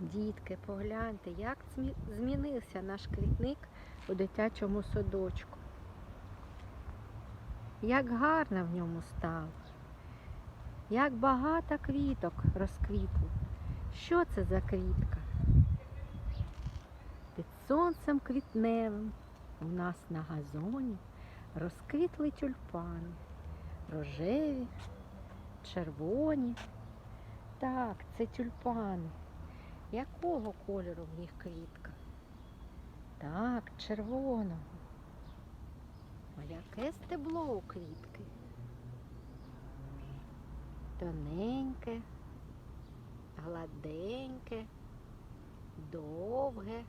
Дітки, погляньте, як змінився наш квітник у дитячому садочку. Як гарно в ньому стало. Як багато квіток розквітло. Що це за квітка? Під сонцем квітневим у нас на газоні розквітли тюльпани. Рожеві, червоні. Так, це тюльпани. Якого кольору в них квітка? Так, червоного. А яке стебло у квітки? Тоненьке, гладеньке, довге.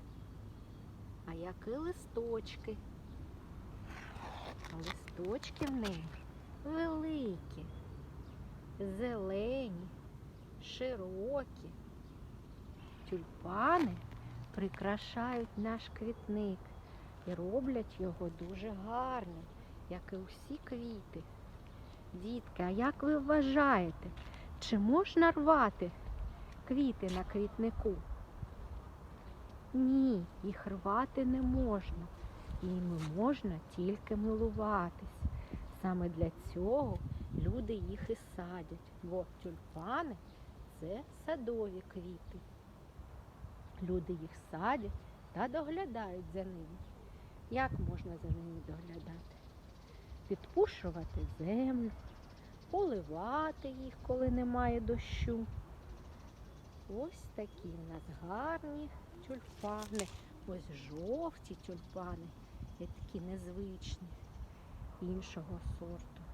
А які листочки? Листочки в неї великі, зелені, широкі. Тюльпани прикрашають наш квітник і роблять його дуже гарним, як і усі квіти. Дітки, а як ви вважаєте, чи можна рвати квіти на квітнику? Ні, їх рвати не можна. Іми можна тільки милуватись. Саме для цього люди їх і садять, бо тюльпани це садові квіти. Люди їх садять та доглядають за ними. Як можна за ними доглядати? Підпушувати землю, поливати їх, коли немає дощу. Ось такі в нас гарні тюльпани. Ось жовті тюльпани, є такі незвичні іншого сорту.